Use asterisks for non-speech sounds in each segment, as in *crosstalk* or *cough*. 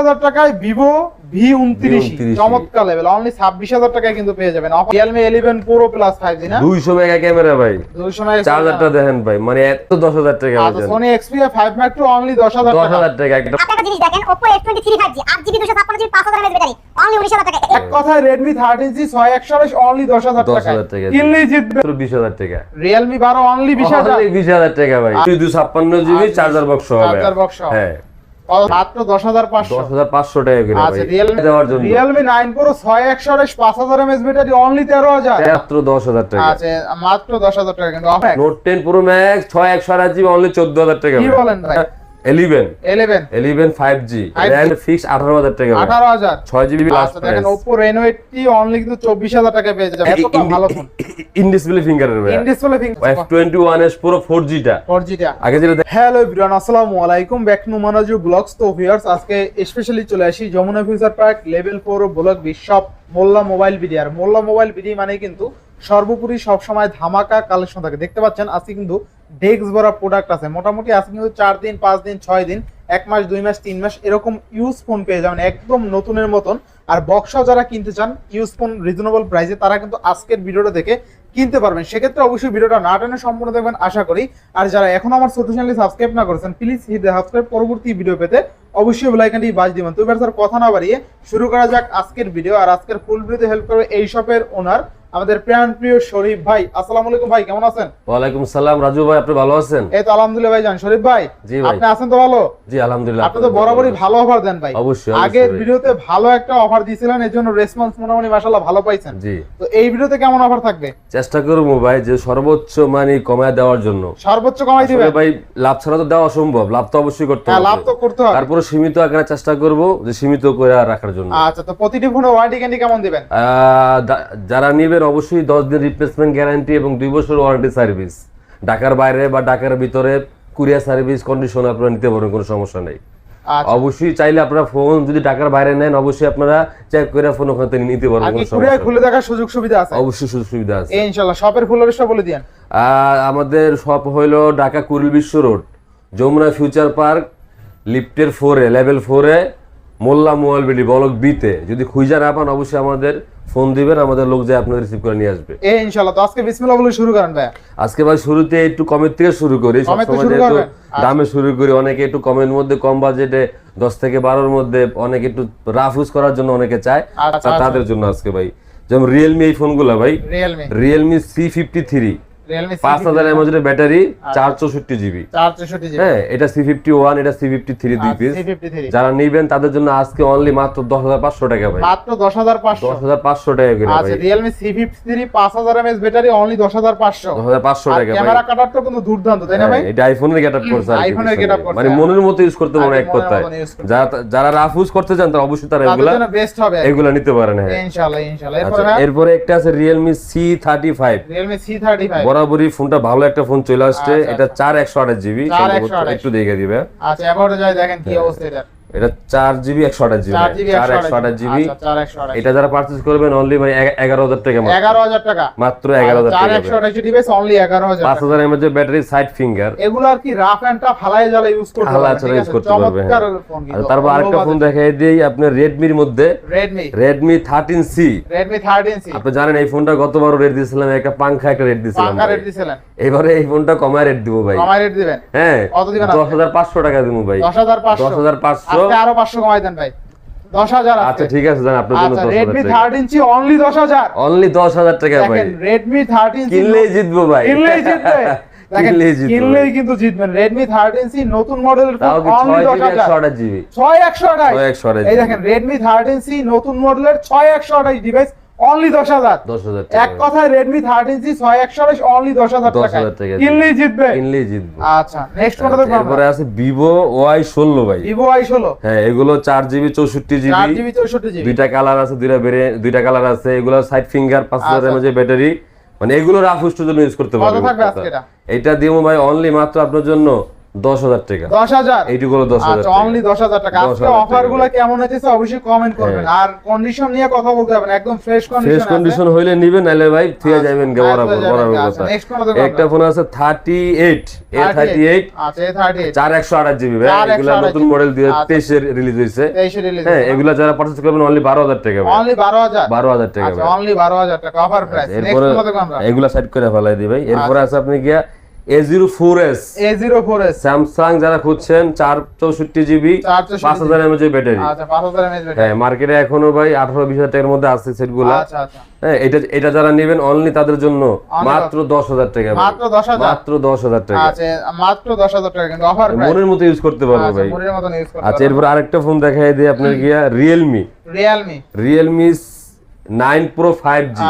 হাজার টাকায় Vivo V উনত্রিশ V29 চমৎকার লেভেল অনলি ছাব্বিশ হাজার টাকায় কিন্তু পেয়ে যাবেন। Realme eleven pro plus five G না? দুইশো মেগা ক্যামেরা ভাই। দুইশো চার্জারটা দেখেন ভাই মানে এত দশ হাজার টাকা আচ্ছা সোনি ফাইভ মাইক্রো অনলি দশ হাজার দশ হাজার টাকা একটা আপনারা জিনিস দেখেন Oppo F23 5G 8GB 256GB 5000 mAh battery only 19000 টাকা এক কথায় রেডমি থার্টিন সি ছয় একশো অনলি দশ হাজার দশ টাকা হাজার টাকা কিনলেই জিতবে। বিশ হাজার টাকা। রিয়েলমি বারো অনলি বিশ হাজার। বিশ হাজার টাকা ভাই। দুই ছাপ্পান্ন জিবি আচ্ছা, চার্জার বক্স হবে চার্জার সহ। হ্যাঁ। মাত্র দশ হাজার পাঁচশো। দশ হাজার পাঁচশো টাকা করে আচ্ছা রিয়েলমি দেওয়ার জন্য। প্রো ছয় একশো পাঁচ হাজার এমএস ব্যাটারি অনলি তেরো হাজার। মাত্র দশ হাজার টাকা। আচ্ছা মাত্র দশ হাজার টাকা কিন্তু প্রো ম্যাক্স ছয় একশো আট অনলি চোদ্দ হাজার টাকা। কি বলেন ভাই? Eleven eleven eleven five G 5G RAM fix আঠারো হাজার টাকা ভাই। আঠারো হাজার। ছয় জিবি লাস্ট আচ্ছা দেখেন ওপো রেনো এইটটি অনলি কিন্তু চব্বিশ হাজার টাকা পেয়ে যাবে। এতটা ভালো ফোন ইন ডিসপ্লে ফিঙ্গারের ভাই। ইন ডিসপ্লে এস পুরো ফোর জিটা ফোর জিটা আগে যেটা হ্যালো এভরিওয়ান আসসালামু আলাইকুম। ব্যাক টু মানাজু ব্লগস তো ভিউয়ার্স আজকে স্পেশালি চলে আসি Jamuna future park level 4 block bishop Mollah mobile BD আর মোল্লা মোবাইল বিডি মানে কিন্তু সর্বোপরি সবসময় ধামাকা কালেকশন থাকে। দেখতে পাচ্ছেন আজকে কিন্তু ডেস্ক ভরা প্রোডাক্ট আছে। মোটামুটি আজকে কিন্তু চার দিন, পাঁচ দিন, ছয় দিন, এক মাস, দুই মাস, তিন মাস এরকম ইউজ ফোন পেয়ে যাবেন, একদম নতুনের মতন। আর বক্সাও যারা কিনতে চান ইউজ ফোন রিজনেবল প্রাইসে তারা কিন্তু আজকের ভিডিওটা দেখে কিনতে পারবেন। সেক্ষেত্রে অবশ্যই ভিডিওটা না টেনে সম্পূর্ণ দেখবেন, আশা করি। আর যারা এখন আমার ছোট চ্যানেলটি সাবস্ক্রাইব না করেছেন প্লিজ হিট সাবস্ক্রাইব পরবর্তী ভিডিও পেতে অবশ্যই বেল আইকনটি বাজ দিবেন। তো এবার স্যার কথা না বাড়িয়ে শুরু করা যাক আজকের ভিডিও আর আজকের ফুল ভিডিওতে হেল্প করবে এই শপের ওনার আমাদের প্রাণ প্রিয় শরীফ ভাই আসসালামু আলাইকুম ভাই কেমন আছেন? ওয়ালাইকুম সালাম রাজু ভাই আপনি ভালো আছেন? এই তো আলহামদুলিল্লাহ ভাই জান শরীফ ভাই। আপনি আছেন তো ভালো? জি আলহামদুলিল্লাহ আপনি তো বরাবরই ভালো অফার দেন ভাই। অবশ্যই, আগের ভিডিওতে ভালো একটা অফার দিয়েছিলেন এর জন্য রেসপন্স মোটামুটি মাশাআল্লাহ ভালো পাইছেন। জি। তো এই ভিডিওতে কেমন অফার থাকবে? চেষ্টা করব ভাই যে সর্বোচ্চ মানে কমায় দেওয়ার জন্য। সর্বোচ্চ কমাই দিবেন? ভাই লাভ ছাড়া তো দেওয়া অসম্ভব লাভ তো অবশ্যই করতে হ্যাঁ হবে। লাভ তো করতে হবে। তারপরে সীমিত আকারে চেষ্টা করব যে সীমিত করে রাখার জন্য। আচ্ছা তো প্রতিটি ফোনে ওয়ারেন্টি ক্যান্ডি কেমন দিবেন? আহ, দা- নিবেন অবশ্যই দশ দিন রিপ্লেসমেন্ট গ্যারান্টি এবং দুই বছর ওয়ারেন্টি সার্ভিস ঢাকার বাইরে বা ঢাকার ভিতরে কুরিয়ার সার্ভিস কন্ডিশন আপনারা নিতে পারবেন কোনো সমস্যা নেই। আচ্ছা। অবশ্যই চাইলে আপনারা ফোন যদি ঢাকার বাইরে নেন অবশ্যই আপনারা চেক করে ফোন ওখান থেকে নিতে পারবেন কোনো সমস্যা খুলে দেখার সুযোগ সুবিধা আছে? অবশ্যই সুযোগ সুবিধা আছে। ইনশাআল্লাহ। শপের ফুল অ্যাড্রেসটা বলে দিয়েন। আমাদের শপ হইল Dhaka Kuril Bishwa road Jamuna future park লিফটের ফোরে লেভেল ফোরে মোল্লা মোবাইল বিডি বলক বিতে। যদি খুঁজা না পান অবশ্যই আমাদের ফোন দিবেন আমাদের লোক যায় আপনাদের রিসিভ করে নিয়ে আসবে। এই ইনশাআল্লাহ তো আজকে বিসমিল্লাহ বলে শুরু করেন ভাই আজকে ভাই শুরুতে একটু কমের থেকে শুরু করি। সবসময় যেহেতু আচ্ছা। দামে শুরু করি অনেকে একটু কমের মধ্যে কম বাজেটে দশ থেকে বারোর মধ্যে অনেকে একটু রাফ ইউজ করার জন্য অনেকে চায়। আচ্ছা, তাদের জন্য আজকে ভাই। যেমন রিয়েলমি এই ফোনগুলো ভাই। Realme Realme C fifty three পাঁচ হাজার এমএজের ব্যাটারি চার চৌষট্টি জিবি। চার চৌষট্টি জিবি। হ্যাঁ এটা সি ফিফটি ওয়ান এটা সি ফিফটি থ্রি দুই পিস সি ফিফটি থ্রি যারা নিবেন তাদের জন্য আজকে অনলি মাত্র দশ হাজার পাঁচশো টাকা ভাই। মাত্র দশ হাজার পাঁচশো। দশ হাজার পাঁচশো টাকা আচ্ছা ভাই। রিয়েলমি সি ফিফটি থ্রি পাঁচ হাজার ব্যাটারি অনলি দশ হাজার পাঁচশো। দশ হাজার পাঁচশো টাকা কিন্তু দুর্দান্ত তাই না ভাই? হ্যাঁ, এটা আইফোনের গেটআপ করছে আইফোনের মানে হ্যাঁ। মনের মতো ইউজ করতে পারে এক কথায়। যারা যারা রাফ ইউজ করতে চান তারা অবশ্যই তারা এগুলা বেস্ট হবে এগুলা নিতে পারেন হ্যাঁ। ইনশাআল্লাহ ইনশাআল্লাহ। আচ্ছা, এরপরে এরপরে একটা আছে Realme C thirty five Realme C thirty five বরাবরই ফোনটা ভালো একটা ফোন চলে আসছে। আচ্ছা, এটা চার একশো আঠাশ জিবি 4128 একটু দেখে দিবে। আচ্ছা এবারে যাই দেখেন হ্যাঁ। কি অবস্থা এটা। এটা চার জিবি একশো আঠাশ জিবি চার একশো আঠাশ জিবি আচ্ছা এটা যারা পারচেজ করবেন অনলি মানে এগা- এগারো হাজার টাকা এগারো হাজার টাকা। মাত্র এগারো হাজার টাকা একশো আঠাশ ডিভাইস অনলি এগারো হাজার পাঁচ হাজার এমএচ ব্যাটারি সাইড ফিঙ্গার এগুলো আর কি রাফ এন্ড টাফ হালাই জ্বালা ইউজ করতে হালা পারবেন ছাড়া ইউজ করতে পারবে হ্যাঁ। তারপর আরেকটা ফোন দেখাই দিই আপনার রেডমির মধ্যে। Redmi Redmi thirteen C Redmi thirteen C আপনি জানেন এই ফোনটা গতবারও রেট দিয়েছিলাম একটা পাংখা একটা রেট দিয়েছিলাম এবারে এই ফোনটা কমায় রেট দিব ভাই। কমাই রেট দিবেন? হ্যাঁ দশ হাজার পাঁচশো টাকা দিব ভাই। দশ হাজার পাঁচশো। আজকে আরও পাঁচশো কমাই দেন ভাই। দশ হাজার আচ্ছা ঠিক আছে জান আপনার জন্য অনলি দশ হাজার অনলি দশ হাজার। টাকা ভাই। দেখেন রেডমি কিনলেই জিতবো ভাই। কিনলেই জিতবে। *laughs* কিনলেই কিন্তু জিতবেন। নতুন মডেলের তাও অনলি ছয় দশ জিবি একশো হাজার আঠাশ জিবি ছয় একশো আঠাশ। ছয় একশো আঠাশ এই দেখেন রেডমি থার্টিন সি নতুন মডেলের ছয় একশো আঠাশ ডিভাইস অনলি দশ হাজার। দশ হাজার এক কথায় রেডমি থার্টিন ছয় একশো অনলি দশ হাজার দশ টাকা হাজার টাকা কিনলেই জিতবে। জিতবো। আচ্ছা নেক্সট কোনটা দেখব এরপরে আছে ভিভো ওয়াই ষোলো ভাই। ভিভো আই ষোলো। হ্যাঁ এগুলো চার জিবি চৌষট্টি চার জিবি জিবি চৌষট্টি জিবি দুইটা কালার আছে দুইটা বেরে দুইটা কালার আছে। এগুলো সাইড ফিঙ্গার পাঁচ হাজার আচ্ছা। এমএজ ব্যাটারি মানে এগুলো রাফ জন্য ইউজ করতে আজকে এটা? এটা দিব ভাই অনলি মাত্র আপনার জন্য দশ হাজার টাকা। দশ হাজার? এইটুকু দশ হাজার আচ্ছা অনলি দশ হাজার টাকা। আজকে অফারগুলো কেমন হয়েছে অবশ্যই কমেন্ট করবেন। হ্যাঁ। আর কন্ডিশন নিয়ে কথা বলতে হবে একদম ফ্রেশ ফ্রেশ কন্ডিশন কন্ডিশন হইলে নিবেন নাহলে ভাই থুয়ে আচ্ছা, যাবেন গে আচ্ছা, বরাবর বরাবর কথা। আচ্ছা, একটা ফোন আছে আচ্ছা জিবি এগুলা নতুন মডেল দুই হাজার আচ্ছা। তেইশের রিলিজ হয়েছে রিলিজ হ্যাঁ এগুলা যারা পারচেস করবেন অনলি বারো হাজার টাকা অনলি বারো হাজার? বারো হাজার টাকা আচ্ছা অনলি টাকা অফার প্রাইস নেক্সট এরপরে আমরা এগুলা সাইড করে ফেলাই দিই ভাই। এরপরে আছে আপনি গিয়া A zero four S A zero four S Samsung যারা খুঁজছেন চার চৌষট্টি জিবি 464 পাঁচ ব্যাটারি আচ্ছা পাঁচ হাজার এমএচ হ্যাঁ মার্কেটে এখনও ভাই টাকার মধ্যে আছে আচ্ছা আচ্ছা। হ্যাঁ এটা এটা যারা নেবেন অনলি তাদের জন্য মাত্র টাকা মাত্র মাত্র টাকা। আচ্ছা মাত্র দশ হাজার টাকা কিন্তু অফার প্রাইস মনের মতো ইউজ করতে পারবে আচ্ছা ভাই। মনের মতন ইউজ করতে আচ্ছা এরপর আরেকটা ফোন দেখাই দিই আপনার গিয়া Realme Realme Realme nine pro five G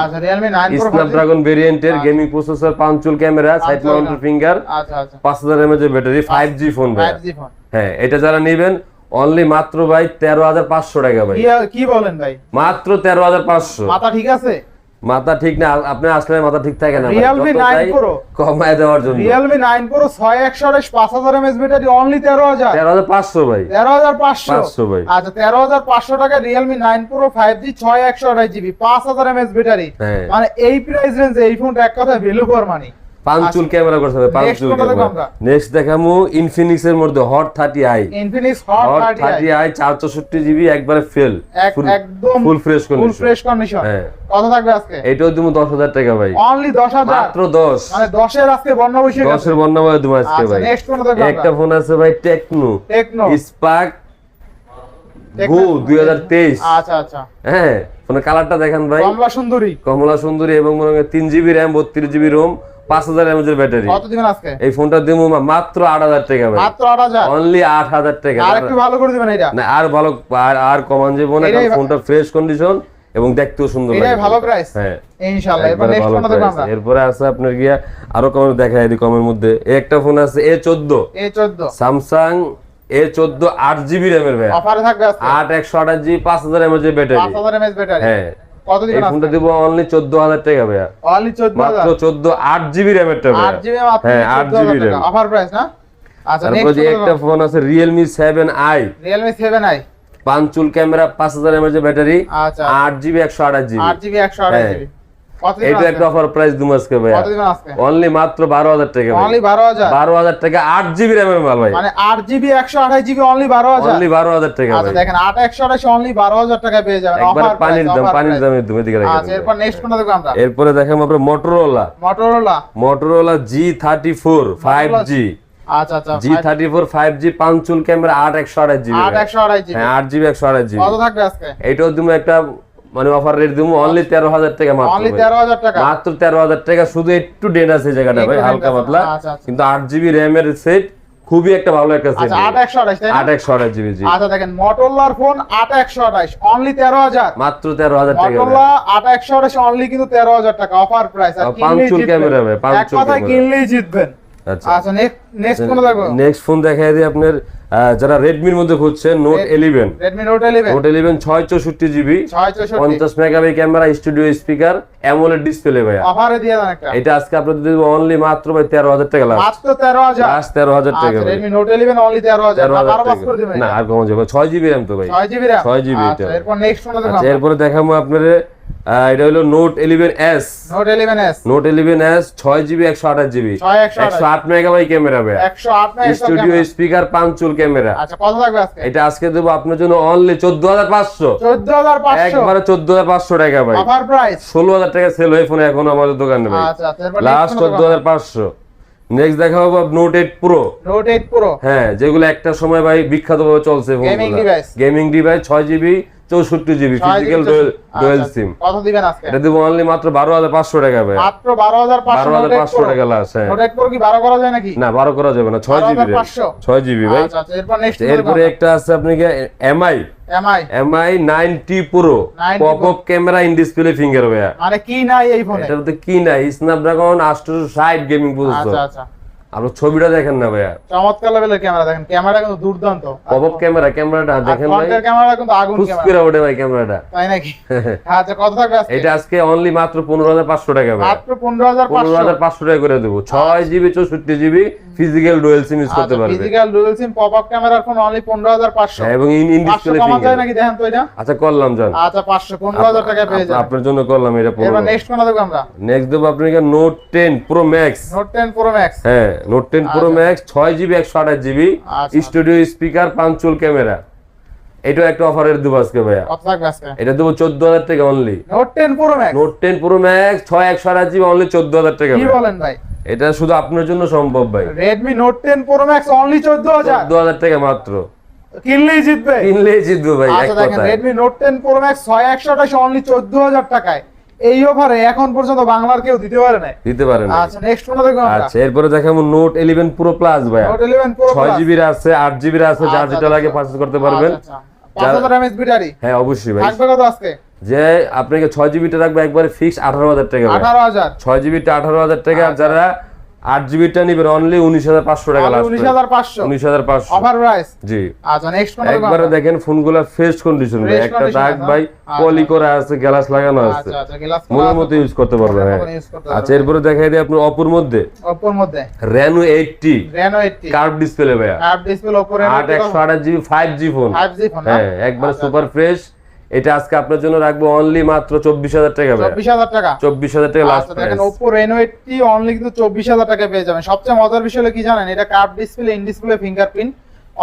Snapdragon ভেরিয়েন্টের gaming processor punch hole camera side mounted finger আচ্ছা। আচ্ছা পাঁচ হাজার mAh battery five G phone ভাই ফাইভ জি ফোন হ্যাঁ এটা যারা নেবেন অনলি মাত্র ভাই তেরো হাজার পাঁচশো টাকা ভাই। কি বলেন ভাই? মাত্র তেরো হাজার পাঁচশো। মাথা ঠিক আছে? মাথা ঠিক না আপনি আসলে মাথা ঠিক থাকে না। Realme 9 চাই Pro। কমায় দেওয়ার জন্য রিয়েলমি 9 প্রো ছয় একশো আঠাশ পাঁচ হাজার এমএস ব্যাটারি অনলি তেরো হাজার তেরো হাজার পাঁচশো ভাই তেরো হাজার পাঁচশো 500 ভাই। আচ্ছা তেরো হাজার পাঁচশো টাকা রিয়েলমি 9 প্রো ফাইভ জি ছয় একশো আঠাশ জিবি পাঁচ হাজার এমএস ব্যাটারি হ্যাঁ। মানে এই প্রাইস রেঞ্জে এই ফোনটা এক কথা value for money punch hole camera করতে হবে ক্যামেরা। নেক্সট দেখামু ইনফিনিক্স এর মধ্যে hot thirty I Infinix hot I চার চৌষট্টি জিবি একবারে ফেল একদম full fresh full condition fresh condition. কত থাকবে আজকে? এটাও তুমি দশ টাকা ভাই। অনলি মাত্র মানে আজকে বৈশাখ বন্যা আজকে আচ্ছা ভাই। নেক্সট একটা ফোন আছে ভাই টেকনো স্পার্ক গো আচ্ছা আচ্ছা। হ্যাঁ ফোনের কালারটা দেখেন ভাই। কমলা সুন্দরী। কমলা সুন্দরী এবং মনে হয় তিন জিবি র্যাম বত্রিশ জিবি রোম পাঁচ হাজার এমএচ ব্যাটারি কত দিবেন আজকে? এই ফোনটা দিব মাত্র আট হাজার টাকা ভাই। মাত্র আট হাজার? অনলি আট হাজার টাকা। আর একটু ভালো করে দিবেন এটা না আর ভালো আর আর কমান যাব না ফোনটা ফ্রেশ কন্ডিশন এবং দেখতেও সুন্দর লাগে। ভালো প্রাইস হ্যাঁ। ইনশাআল্লাহ। এরপর নেক্সট ভালো কোনটা আমরা। এরপরে আছে আপনার গিয়া আরও কম দেখাই দিই কমের মধ্যে। একটা ফোন আছে এ চোদ্দ। স্যামসাং এ চোদ্দ আট জিবি র্যামের ভাই। অফারে থাকবে আট একশো আঠাশ জিবি পাঁচ হাজার ব্যাটারি পাঁচ হাজার এমএস ব্যাটারি হ্যাঁ। এই ফোনটা দিব অনলি চোদ্দ হাজার টাকা ভাইয়া। অনলি চোদ্দ মাত্র হাজার চোদ্দ আট জিবি জিবি মাত্র হ্যাঁ জিবি র্যাম অফার প্রাইস না? আচ্ছা একটা ফোন আছে Realme seven I Realme seven camera পাঁচ হাজার এর ব্যাটারি আচ্ছা। আট জিবি একশো আঠাশ জিবি আট জিবি একশো আঠাশ হ্যাঁ। জিবি কত দিবেন এটা একটা অফার প্রাইস দু মাসকে ভাইয়া। কত দিবেন আজকে অনলি মাত্র বারো হাজার টাকা ভাই। অনলি বারো হাজার? টাকা আট জিবি র্যামের মাল ভাই। মানে আট জিবি একশো আঠাশ জিবি অনলি বারো হাজার? অনলি বারো হাজার টাকা আচ্ছা দেখেন আট একশো আঠাশ অনলি বারো হাজার টাকা পেয়ে যাবেন। অফার পানির দাম পানির তুমি দিকে রাখেন আচ্ছা এরপর নেক্সট কোনটা দেখব আমরা? এরপরে দেখাম আমরা Motorola Motorola Motorola G thirty four five G আচ্ছা আচ্ছা G thirty four five G punch hole camera আট একশো আঠাশ জিবি আট একশো আঠাশ জিবি হ্যাঁ আট জিবি একশো আঠাশ জিবি কত থাকবে আজকে? এটাও তুমি একটা মানে অফার রেট দিব অনলি তেরো হাজার টাকা মাত্র অনলি। তেরো হাজার টাকা? মাত্র তেরো হাজার টাকা শুধু একটু ডেন আছে জায়গাটা ভাই হালকা পাতলা। আচ্ছা, আচ্ছা। কিন্তু আট জিবি র্যামের সেট খুবই একটা ভালো একটা সেট আচ্ছা আট একশো আট একশো আঠাশ জিবি জি। আচ্ছা দেখেন মটোরোলার ফোন আট একশো আঠাশ অনলি তেরো হাজার। মাত্র তেরো হাজার টাকা মটোরোলা আট একশো আঠাশ অনলি কিন্তু তেরো হাজার টাকা অফার প্রাইস পাঁচচুল জিতবেন। ক্যামেরা ভাই, এক পাঁচচুল কথায়। কিনলেই জিতবেন। আচ্ছা। আচ্ছা নেক্সট নেক্সট ফোন দেখাই দিই আপনার যারা রেডমির মধ্যে খুঁজছেন নোট ইলেভেন রেডমি নোট ছয় চৌষট্টি জিবি পঞ্চাশ megabyte camera studio speaker AMOLED display ভাইয়া। অফারে দিয়ে দেন একটা। এটা আজকে আপনাদের দেবো অনলি মাত্র ভাই টাকা মাত্র লাস্ট টাকা আচ্ছা রেডমি নোট ইলেভেন অনলি তেরো হাজার। তেরো পাস করে দেবেন। না আর কমা যাবে জিবি তো ভাই। জিবি র্যাম 6 GB আচ্ছা এটা। এরপর নেক্সট কোনটা দেখব। আচ্ছা এরপরে দেখাবো আপনার এটা হলো note eleven S note eleven S note eleven S ছয় জিবি একশো আঠাশ জিবি একশো আট মেগাবাই ক্যামেরা একশো studio speaker punch hole camera. আচ্ছা কত থাকবে আজকে? এটা আজকে দেবো আপনার জন্য অনলি চোদ্দ হাজার পাঁচশো। একবারে চোদ্দ হাজার পাঁচশো টাকা ভাই। অফার প্রাইস ষোলো হাজার টাকা সেল হয়ে ফোনে এখন আমাদের দোকানে ভাই। আচ্ছা আচ্ছা লাস্ট চোদ্দ হাজার পাঁচশো। নেক্সট দেখা হবে note eight pro note eight pro হ্যাঁ যেগুলো একটা সময় ভাই বিখ্যাত ভাবে চলছে Gaming device। গেমিং ডিভাইস ছয় জিবি চৌষট্টি জিবি ফিজিক্যাল ডুয়েল সিম কত দিবেন আজকে। এটা দেবো অনলি মাত্র বারো হাজার পাঁচশো টাকা ভাই। মাত্র বারো হাজার পাঁচশো বারো হাজার পাঁচশো টাকা লাস্ট হ্যাঁ। নোট প্রো কি বারো করা যায় নাকি? না বারো করা যাবে না ছয় জিবি 12,500 ছয় জিবি ভাই। আচ্ছা আচ্ছা এরপর নেক্সট এরপরে একটা আছে আপনি Mi Mi Mi ninety pro 90 pop camera in display finger ভাইয়া। মানে কি নাই এই ফোনে কি নাই? স্ন্যাপড্রাগন আটশো ষাট গেমিং প্রসেসর আচ্ছা আচ্ছা। আপনার ছবিটা দেখেন না ভাইয়া। চমৎকার লেভেলের ক্যামেরা দেখেন। ক্যামেরা কিন্তু দুর্দান্ত। পপ ক্যামেরা ক্যামেরাটা দেখেন ভাই। ফ্রন্টের ক্যামেরা কিন্তু আগুন ক্যামেরা ফুসকিরা ওঠে ভাই ক্যামেরাটা তাই নাকি? *laughs* আচ্ছা কত থাকবে আজকে? এটা আজকে অনলি মাত্র পনেরো হাজার পাঁচশো টাকা ভাই মাত্র পনেরো হাজার পনেরো হাজার পাঁচশো টাকা করে দেবো। ছয় জিবি চৌষট্টি GB physical dual sim use করতে পারবে। Physical dual sim pop up ক্যামেরার ফোন অনলি পনেরো হাজার পাঁচশো। হ্যাঁ, এবং ইন পাঁচশো ডিসপ্লে যায় নাকি? দেখেন তো এটা। আচ্ছা করলাম জান আচ্ছা পাঁচশো পনেরো হাজার টাকা পেয়ে যাবেন। আপনার জন্য করলাম এটা পনেরো। এবার নেক্সট কোনটা দেখব আমরা? নেক্সট দেবো আপনাকে note ten pro max note ten pro max হ্যাঁ। নোট টেন প্রো ম্যাক্স ছয় জিবি একশো আঠাশ GB. Studio speaker punch hole camera এটাও একটা অফারের দেবো আজকে ভাইয়া। এটা দেবো চোদ্দ হাজার টাকা only note ten pro max note ten pro max ছয় একশো আঠাশ জিবি অনলি চোদ্দ হাজার টাকা কি বলেন ভাই? এটা শুধু আপনার জন্য সম্ভব ভাই। Redmi note ten pro max only চোদ্দ হাজার। চোদ্দ হাজার টাকা মাত্র। কিনলেই জিতবে। কিনলেই জিতবো ভাই আচ্ছা দেখেন Redmi note ten pro max ছয় একশো আঠাশ অনলি চোদ্দ হাজার টাকায়। এই অফারে এখন পর্যন্ত বাংলার কেউ দিতে পারে না দিতে পারেন আচ্ছা নেক্সট কোনটা দেখো আচ্ছা এরপরে দেখাবো নোট ইলেভেন প্রো প্লাস ভাই নোট ইলেভেন প্রো ছয় জিবির আছে আছে যার আচ্ছা, যেটা লাগে আচ্ছা। পারচেজ করতে পারবেন। পাঁচ হাজার এমএস ব্যাটারি হ্যাঁ অবশ্যই ভাই। থাকবে কত আজকে? যে আপনাকে ছয় জিবিটা রাখবে একবারে ফিক্স আঠারো হাজার টাকা ভাই। আঠারো টা ছয় জিবিটা আঠারো হাজার টাকা আর যারা আট জিবিটা নিবেন অনলি উনিশ হাজার পাঁচশো টাকা উনিশ হাজার পাঁচশো? উনিশ হাজার পাঁচশো। অফার প্রাইস জি। আচ্ছা একবারে দেখেন ফোনগুলা ফ্রেশ কন্ডিশন একটা দাগ আছে, ভাই আচ্ছা। পলি করা আছে গ্লাস লাগানো আছে। আচ্ছা আচ্ছা মনের মতো ইউজ করতে পারবেন হ্যাঁ। আচ্ছা এরপরে দেখাই দিই আপনার অপুর মধ্যে। অপোর মধ্যে? Reno eighty Reno eighty curve display ভাইয়া। অ্যাপ ডিসপ্লে আট একশো আঠাশ GB five G phone 5G phone হ্যাঁ একবারে সুপার ফ্রেশ এটা আজকে আপনার জন্য রাখব অনলি মাত্র চব্বিশ হাজার টাকা চব্বিশ হাজার টাকা। চব্বিশ হাজার টাকা লাস্ট দেখেন ওপো রেনো এইটটি অনলি কিন্তু চব্বিশ হাজার টাকা পেয়ে যাবেন। সবচেয়ে মজার বিষয় হলো কি জানেন? এটা curve display in display fingerprint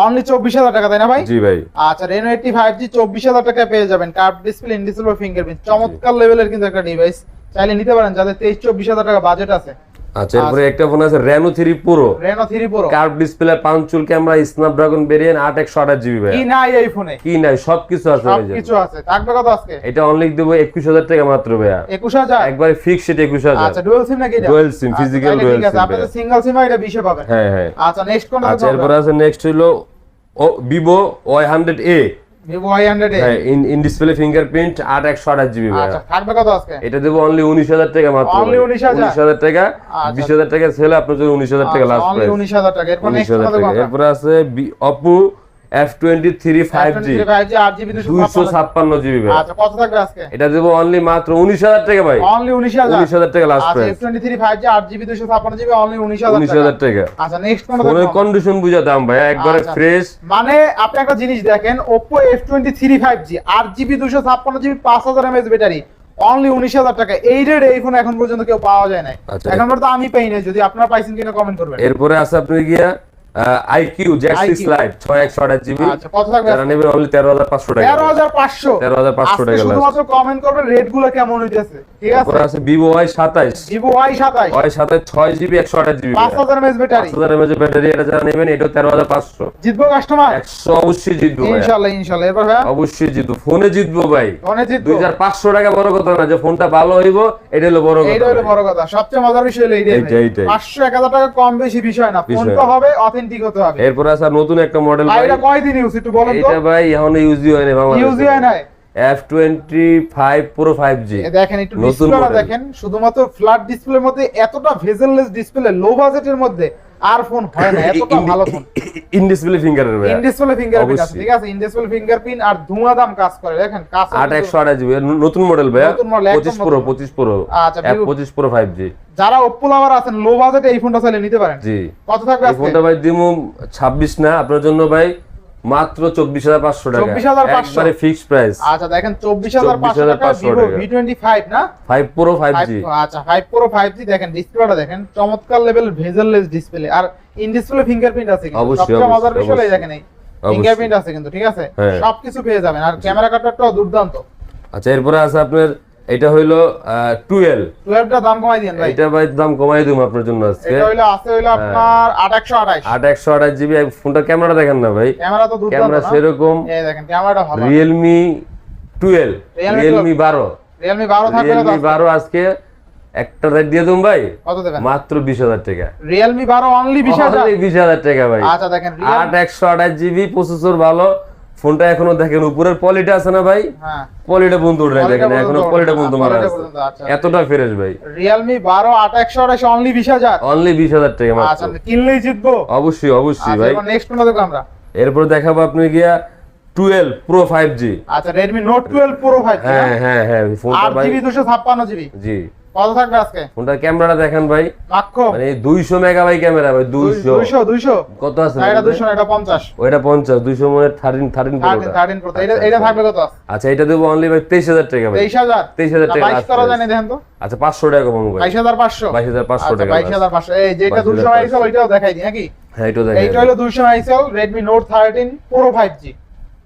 only চব্বিশ হাজার টাকা তাই না ভাই? জি ভাই। আচ্ছা রেনো এইটটি ফাইভ জি চব্বিশ হাজার টাকা পেয়ে যাবেন curve display in display fingerprint চমৎকার লেভেলের কিন্তু একটা ডিভাইস চাইলে নিতে পারেন যাদের তেইশ চব্বিশ হাজার টাকা বাজেট আছে। আচ্ছা এরপরে একটা ফোন আছে Reno three pro Reno three pro curve display পাঁচচুল camera Snapdragon variant আট একশো আঠাশ জিবি ভাই কি নাই এই ফোনে কি নাই সবকিছু আছে ভাই সবকিছু আছে। থাকবে কত আজকে? এটা অনলি দেবো একুশ হাজার টাকা মাত্র ভাইয়া। একুশ হাজার? একবারে ফিক্স একুশ হাজার। আচ্ছা ডুয়াল সিম নাকি এটা? আচ্ছা, physical তাহলে dual ঠিক আপনাদের সিঙ্গেল সিম এটা বিশে পাবেন। হ্যাঁ হ্যাঁ। আচ্ছা নেক্সট কোনটা আচ্ছা এরপরে আছে নেক্সট হলো hundred A Vivo Y hundred in in display fingerprint আট একশো আঠাশ জিবি আচ্ছা থাকবে কত আজকে? এটা দেবো অনলি উনিশ হাজার টাকা মাত্র Only 19,000 উনিশ হাজার? টাকা আচ্ছা। বিশ হাজার টাকা ছেলে আপনার জন্য উনিশ হাজার টাকা লাস্ট অনলি প্রাইস উনিশ হাজার টাকা। এরপরে আছে অপো আচ্ছা কত থাকবে আজকে? এটা দেবো অনলি মাত্র উনিশ হাজার টাকা ভাই। অনলি উনিশ হাজার। টাকা লাস্ট আচ্ছা উনিশ হাজার টাকা। আচ্ছা নেক্সট কন্ডিশন বুঝা দাম ভাই একবারে আচ্ছা। ফ্রেশ মানে আপনি একটা জিনিস দেখেন Oppo F twenty three five G আট জিবি দুশো ছাপ্পান্ন জিবি পাঁচ হাজার এমএস ব্যাটারি অনলি উনিশ হাজার টাকা। এই রেট এই ফোন এখন পর্যন্ত কেউ পাওয়া যায় না আচ্ছা। এখন পর্যন্ত আমি পাই নাই যদি আপনারা পাইছেন কিনা কমেন্ট করবেন। এরপরে আছে আপনি গিয়া আইকিউ জ্যাক্সি স্লাইড জিবি। আচ্ছা কত যারা নেবেন অনলি তেরো হাজার পাঁচশো টাকা। তেরো হাজার পাঁচশো? 13,500 টাকা শুধুমাত্র কমেন্ট রেটগুলো কেমন হইতেছে? ঠিক আছে? আছে জিবি একশো আঠাশ জিবি। পাঁচ হাজার ব্যাটারি পাঁচ হাজার ব্যাটারি এটা যারা নেবেন এটা তেরো হাজার পাঁচশো। জিতবো কাস্টমার একশো অবশ্যই জিতবো ভাই। ইনশাল্লাহ এরপর ভাইয়া? অবশ্যই জিতবো। ফোনে জিতবো ভাই। ফোনে জিতবো? দুই হাজার পাঁচশো টাকা বড় কথা না যে ফোনটা ভালো হইব এটা হলো বড় কথা হলো বড় কথা। সবচেয়ে মজার বিষয় হলো এইটাই এইটা, এইটাই। পাঁচশো এক হাজার টাকা কম বেশি বিষয় না। ফোনটা হবে অথেন্টিক হবে। এরপরে আছে নতুন একটা মডেল আর ভাই। এটা কয়দিন ইউজ একটু বলেন তো। এটা ভাই এখন ইউজই হয় না ইউজ হয় নাই? F twenty five pro five G দেখেন একটু ডিসপ্লেটা দেখেন। শুধুমাত্র ফ্ল্যাট ডিসপ্লের মধ্যে এতটা ভেজেললেস ডিসপ্লে লো বাজেটের মধ্যে আর ফোন হয় না এতটা ভালো ফোন। ইনডিসপ্লে ফিঙ্গার ফিঙ্গারের ভাই ইনডিসপ্লে ফিঙ্গারপ্রিন্ট আছে। ঠিক আছে? ইনডিসপ্লে ফিঙ্গার ফিঙ্গারপ্রিন্ট আর ধুমাদাম কাজ করে দেখেন কাজ আট একশো আঠাশ জিবি নতুন মডেল ভাই নতুন একদম পঁচিশ প্রো নতুন। পঁচিশ প্রো আচ্ছা, এফ Vivo- পঁচিশ প্রো ফাইভ জি যারা Oppo লাভার আছেন লো বাজেটে এই ফোনটা চাইলে নিতে পারেন। জি। কত থাকবে এই আজকে? ফোনটা ভাই দিমু ছাব্বিশ না আপনার জন্য ভাই মাত্র চব্বিশ হাজার পাঁচশো টাকা। 24,500 একবারে ফিক্সড প্রাইস আচ্ছা দেখেন চব্বিশ হাজার পাঁচশো টাকা ভিভো ভি টোয়েন্টি ফাইভ না? ফাইভ প্রো ফাইভ জি আচ্ছা ফাইভ প্রো ফাইভ জি দেখেন ডিসপ্লেটা দেখেন চমৎকার লেভেল ভেজেললেস ডিসপ্লে আর ইন ডিসপ্লে ফিঙ্গারপ্রিন্ট আছে কিন্তু অবশ্যই, সবচেয়ে মজার বিষয় এই দেখেন এই। ফিঙ্গারপ্রিন্ট আছে কিন্তু ঠিক আছে? হ্যাঁ। সবকিছু পেয়ে যাবেন। আর ক্যামেরা কাটারটাও দুর্দান্ত। আচ্ছা এরপরে আছে আপনার এটা হইল টুয়েলভ টুয়েলভটা দাম কমাই দিন ভাই। এটা ভাই দাম কমাই দিম আপনার জন্য আজকে। এটা হইল আছে হইল আপনার আঠাইশ আট একশো আঠাশ জিবি ফোনটা ক্যামেরা দেখেন না ভাই। ক্যামেরা তো দুর্দান্ত ক্যামেরা সেরকম। এই দেখেন ক্যামেরাটা ভালো। রিয়েলমি টুয়েলভ Realme রিয়েলমি বারো। রিয়েলমি বারো থাকবে না তো রিয়েলমি বারো আজকে একটা রেট দিয়ে দেবো ভাই কত দেবেন? মাত্র বিশ হাজার টাকা। রিয়েলমি বারো অনলি বিশ হাজার। বিশ হাজার টাকা ভাই। আচ্ছা দেখেন আট একশো আঠাশ জিবি প্রসেসর ভালো ফোনটা এখনও দেখেন উপরের পলিটা আছে না ভাই? হ্যাঁ। পলিটা বন্ধু উঠে দেখেন এখনও পলিটা বন্ধু মারা আছে। আচ্ছা। এতটা ফ্রেশ ভাই। রিয়েলমি বারো আট একশো আঠাশ অনলি বিশ হাজার। অনলি বিশ হাজার টাকা আচ্ছা কিনলেই জিতবো। অবশ্যই অবশ্যই ভাই। নেক্সট কোনটা দেখব আমরা। এরপর দেখাবো আপনি গিয়া টুয়েলভ প্রো ফাইভ জি আচ্ছা Redmi Note twelve pro five হ্যাঁ হ্যাঁ? হ্যাঁ ফোনটা ভাই জিবি দুশো ছাপ্পান্ন জিবি জি। কত থাকবে আজকে? ফোনটার ক্যামেরাটা দেখেন ভাই। মানে দুইশো মেগাবাই ক্যামেরা ভাই দুইশো। দুইশো দুইশো? কত আছে এটা দুইশো না, এটা পঞ্চাশ। ওইটা পঞ্চাশ দুইশো মানে thirteen thirteen thirteen thirteen pro এটা এটা থাকবে কত? আচ্ছা এটা দেবো অনলি ভাই তেইশ হাজার টাকা ভাই। তেইশ হাজার? তেইশ হাজার টাকা বাইশ last করা price। দেখেন তো। আচ্ছা পাঁচশো টাকা কম ভাই। বাইশ হাজার পাঁচশো। বাইশ হাজার পাঁচশো আচ্ছা টাকা বাইশ হাজার পাঁচশো। এই যেটা 22,500 দুশো আইসেল ওইটাও দেখাই দিই নাকি? হ্যাঁ এটা দেখেন এইটা হলো দুশো আইসেল Redmi Note thirteen pro five G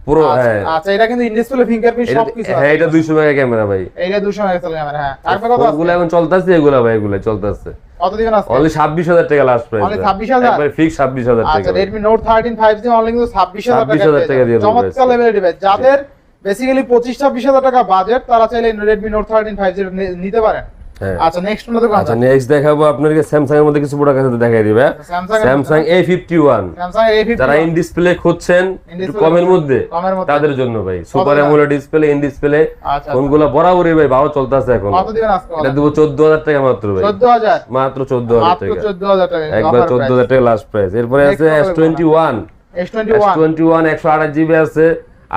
পুরো হ্যাঁ। আচ্ছা এটা কিন্তু ইনডিসপ্লে ফিঙ্গারপ্রিন্ট এটা- সব কিছু হ্যাঁ এটা দুইশো মেগা ক্যামেরা ভাই। এইটা দুশো আইসেল ক্যামেরা হ্যাঁ। থাকবে কত এখন চলতেছে এগুলা ভাই এগুলা চলতেছে। কত দিবেন আজকে? অনলি ছাব্বিশ হাজার টাকা লাস্ট প্রাইস Only 26,000? একবার ফিক্স টাকা আচ্ছা অনলি কিন্তু 26,000 টাকা দিয়ে চমৎকার লেভেলের ডিভাইস যাদের বেসিক্যালি পঁচিশ ছাব্বিশ হাজার টাকা বাজেট তারা চাইলে Redmi Note thirteen five G নিতে পারেন। আচ্ছা নেক্সট দেখো আচ্ছা নেক্সট দেখাবো আপনাকে স্যামসাং এর মধ্যে কিছু প্রোডাক্ট আছে দেখাই দিবে। স্যামসাং যারা ইন ডিসপ্লে খুঁজছেন একটু কমের মধ্যে তাদের জন্য ভাই। Super? AMOLED display in display আচ্ছা ফোনগুলো বরাবরই ভাই ভালো চলতেছে এখন। কত দিবেন আজকে এটা দেবো চোদ্দ হাজার টাকা মাত্র ভাই। মাত্র টাকা। একবার চোদ্দ হাজার টাকা লাস্ট প্রাইস এরপরে আছে কত S twenty one S twenty S one twenty one একশো আঠাশ জিবি আছে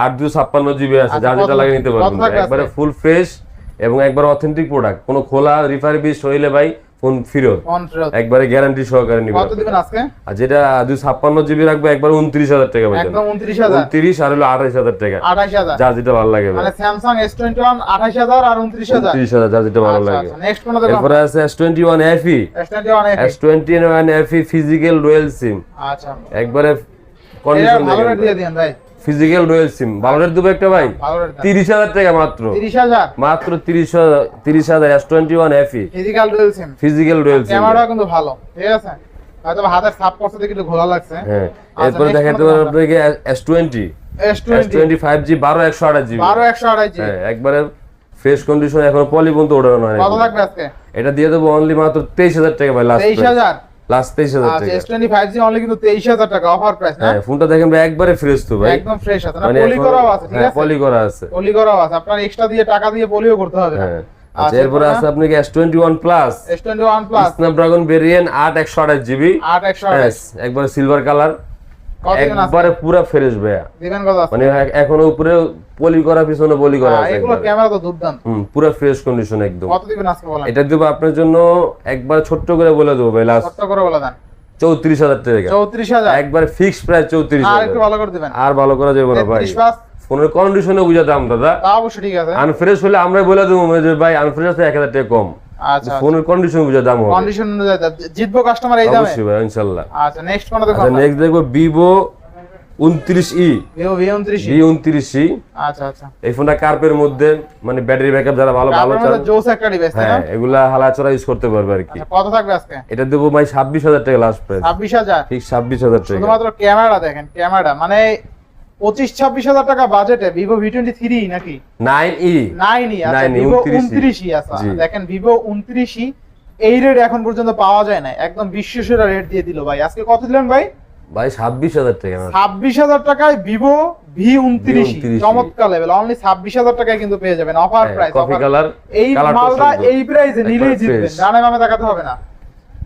আট দুশো ছাপ্পান্ন জিবি আছে আচ্ছা, যা যেটা লাগে নিতে পারবেন একবারে ফুল ফ্রেশ এবং একবার অথেন্টিক প্রোডাক্ট কোনো খোলা রিফারবিশ হইলে ভাই ফোন ফিরত। একবারে গ্যারান্টি সহকারে নিবেন কত দিবেন আজকে? আর যেটা দুই ছাপ্পান্ন জিবি রাখবে একবার উনত্রিশ হাজার টাকা পাবেন একদম উনত্রিশ হাজার। উনত্রিশ আর হলো আঠাশ হাজার টাকা। আঠাশ হাজার। যা যেটা ভালো লাগে মানে ওয়ান আঠাশ হাজার আর উনত্রিশ হাজার। উনত্রিশ হাজার যা যেটা ভালো লাগে। নেক্সট কোনটা দেখো এরপরে আছে S twenty one FE S twenty one S twenty physical royal SIM আচ্ছা। একবারে কন্ডিশন দিয়ে দিন ভাই। ফিজিক্যাল রয়েল সিম ভালো রেট দেবো একটা ভাই? দেন তিরিশ হাজার টাকা মাত্র। মাত্র তিরিশ হাজার তিরিশ হাজার S twenty one FE physical dual SIM physical royal SIM camera কিন্তু ভালো ঠিক আছে? হয়তো হাতের সাপ করতে দেখে ঘোলা লাগছে। হ্যাঁ আচ্ছা, এরপরে দেখাতে পারব আপনাকে S twenty S S twenty twenty five G বারো একশো আঠাশ জিবি বারো একশো হ্যাঁ একবারে ফ্রেশ কন্ডিশন এখন পলি পর্যন্ত ওঠানো হয় এটা দিয়ে দেবো অনলি মাত্র তেইশ হাজার টাকা ভাই লাস্ট তেইশ হাজার? লাস্ট তেইশ হাজার আচ্ছা টাকা। S twenty five G only কিন্তু তেইশ হাজার টাকা অফার প্রাইস হ্যাঁ ফোনটা দেখেন ভাই একবারে ফ্রেশ তো ভাই। একদম ফ্রেশ আছে মানে পলি করাও আছে ঠিক হ্যাঁ আছে? পলি করা আছে। পলি করাও আছে আপনার এক্সট্রা দিয়ে টাকা দিয়ে পলিও করতে হবে। হ্যাঁ। আচ্ছা এরপরে আছে প্লাস স্ন্যাপড্রাগন ভেরিয়েন্ট জিবি আট একশো হ্যাঁ আঠাশ। সিলভার কালার একবারে পুরা ফ্রেশ ভাইয়া। মানে এখনও উপরে পলি করা পিছনে পলি করা হ্যাঁ, আছে এগুলো ক্যামেরা তো দুর্দান্ত। হুম পুরা ফ্রেশ কন্ডিশন একদম। কত দিবেন আজকে বলেন? এটা দেবো আপনার জন্য একবার ছোট্ট করে বলে দেবো ভাই লাস্ট কত করে বলে দেন। চৌত্রিশ হাজার টাকা। চৌত্রিশ হাজার? একবার ফিক্স প্রাইস চৌত্রিশ আর হাজার। একটু ভালো করে দিবেন। আর ভালো করা যাবে না ভাই। ফোনের কন্ডিশনে বুঝা দাম দাদা। তা অবশ্য ঠিক আছে। আনফ্রেশ হলে আমরা বলে দেবো যে ভাই আনফ্রেশ আছে এক হাজার টাকা কম। ফোনের কন্ডিশন বুঝা দাম হবে। কন্ডিশন অনুযায়ী জিতবো কাস্টমার এই দামে? অবশ্যই ভাই ইনশাল্লাহ। আচ্ছা নেক্সট কোনটা দেখো আচ্ছা নেক্সট দেখব ভিভো উনত্রিশ ই। ভিভো ভি উনত্রিশ ভি উনত্রিশ ই। আচ্ছা আচ্ছা। এই ফোনটা কার্পের মধ্যে মানে ব্যাটারি ব্যাকআপ যারা ভালো ভালো চান জোস একটা ডিভাইস হ্যাঁ এগুলা হালাচড়া ইউজ করতে পারবে আর কি। আচ্ছা কত থাকবে আজকে? এটা দেবো ভাই ছাব্বিশ হাজার টাকা লাস্ট প্রাইস ছাব্বিশ হাজার? ঠিক ছাব্বিশ হাজার টাকা। শুধুমাত্র ক্যামেরা দেখেন ক্যামেরা মানে পঁচিশ ছাব্বিশ হাজার টাকা বাজেটে ভিভো ভি টোয়েন্টি থ্রি নাকি? নাইন ই নাইনই আছে 9E, ভিভো 29E উনত্রিশই আছে দেখেন ভিভো উনত্রিশই এই রেট এখন পর্যন্ত পাওয়া যায় না একদম বিশ্বসেরা রেট দিয়ে দিল ভাই। আজকে কত দিলেন ভাই? ভাই ছাব্বিশ হাজার টাকা। ছাব্বিশ হাজার টাকায় ভিভো ভি উনত্রিশ V29 চমৎকার লেভেল অনলি ছাব্বিশ হাজার টাকায় কিন্তু পেয়ে যাবেন। অফার প্রাইস কফি কালার এই মালটা এই প্রাইসে নিলেই জিতবেন। ডানে বামে তাকাতে হবে না।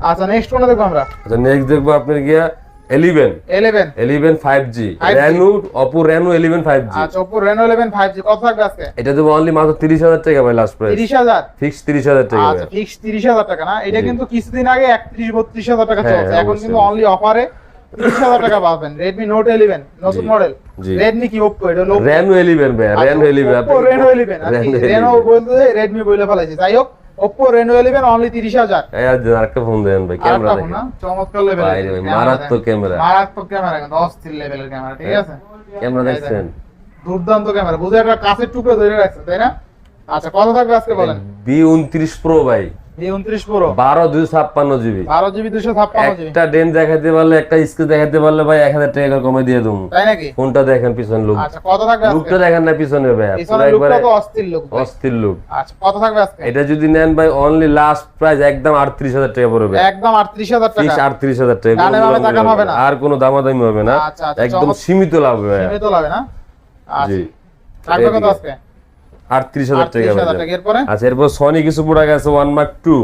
আচ্ছা নেক্সট কোনটা দেখব আমরা। আচ্ছা নেক্সট দেখব আপনার গিয়া eleven eleven eleven five G 5G Reno Oppo Reno eleven five G আচ্ছা Oppo Reno eleven five G কত থাকবে আজকে? এটা দেবো অনলি মাত্র তিরিশ হাজার টাকা ভাই লাস্ট প্রাইস তিরিশ হাজার? ফিক্স তিরিশ হাজার টাকা আচ্ছা ফিক্স তিরিশ হাজার টাকা না? এটা কিন্তু কিছুদিন আগে একত্রিশ বত্রিশ হাজার টাকা হ্যাঁ, চলছে। এখন কিন্তু অনলি অফারে তিরিশ হাজার টাকা পাবেন। রেডমি নোট ইলেভেন নতুন মডেল। রেডমি কি ওপো এটা রেনু এলিভেন ভাই Reno eleven Reno eleven Reno বলতে রেডমি বলে ফেলাইছি। যাই হোক ওপো রেনো ইলেভেন অনলি তিরিশ হাজার। আরেকটা ফোন দেন ভাই ক্যামেরা দেখেন। চমৎকার লেভেল ভাই, মারাত্মক ক্যামেরা। মারাত্মক ক্যামেরা কিন্তু অস্থির লেভেলের ক্যামেরা ঠিক আছে? ক্যামেরা দেখছেন? দুর্দান্ত ক্যামেরা বুঝে একটা কাছের টুকরো ধরে রাখছে তাই না? আচ্ছা কত থাকবে আজকে বলেন? বি উনত্রিশ প্রো ভাই। এই বারো দুই ছাপ্পান্ন জিবি। বারো জিবি দুশো ছাপ্পান্ন একটা ডেন দেখাতে পারলে একটা স্ক্রিন দেখাতে পারলে ভাই এক হাজার টাকা কমে দিয়ে দেবো। ফোনটা দেখেন পিছন লুক আচ্ছা লুকটা দেখেন না পিছনে ভাই একবারে অস্থির লুক আচ্ছা এটা যদি নেন ভাই অনলি লাস্ট প্রাইস একদম আটত্রিশ হাজার টাকা পড়বে। একদম আটত্রিশ হাজার টাকা। আটত্রিশ হাজার। আর কোনো দামাদামি হবে না। আচ্ছা, একদম সীমিত লাভ হবে সীমিত লাগে না? আচ্ছা। জি থাকবে কত আজকে আটত্রিশ হাজার টাকা 38,000 ভাইজান। টাকা। এরপরে? আচ্ছা এরপর সনি কিছু প্রোডাক্ট আছে ওয়ান মার্ক টু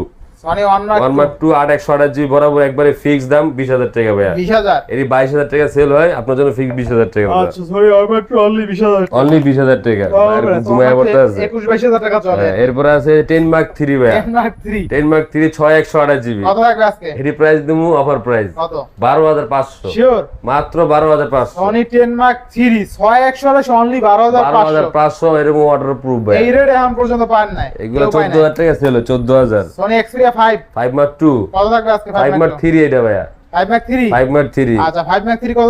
জিবি বরাবর একবারে ফিক্স দাম বিশ হাজার টাকা ভাইয়া। এটি বাইশ হাজার টাকা সেল হয় আপনার জন্য ফিক্স বিশ হাজার টাকা আচ্ছা অনলি বিশ হাজার অনলি বিশ হাজার টাকা। ঘুমায় পড়তে আছে। একুশ বাইশ হাজার টাকা চলে। হ্যাঁ, এরপরে আছে টেন মার্ক থ্রি ভাইয়া। Ten mark three ten mark three ছয় একশো আঠাশ জিবি। কত থাকবে আজকে? এটি প্রাইস দেবো অফার প্রাইস বারো হাজার পাঁচশো। মাত্র বারো হাজার পাঁচশো। সনি টেন মার্ক থ্রি ছয় একশো আঠাশ অনলি বারো হাজার বারো হাজার পাঁচশো পাঁচশো এরকম অর্ডার প্রুফ ভাই এই রেট এখন পর্যন্ত পান নাই। এগুলো চোদ্দ হাজার টাকা সেল চোদ্দ হাজার। Sony Xperia five five mark two কত থাকবে আজকে ফাইভ মার্ক থ্রি এটা ভাইয়া। Five mark three five mark three আচ্ছা মার্ক কত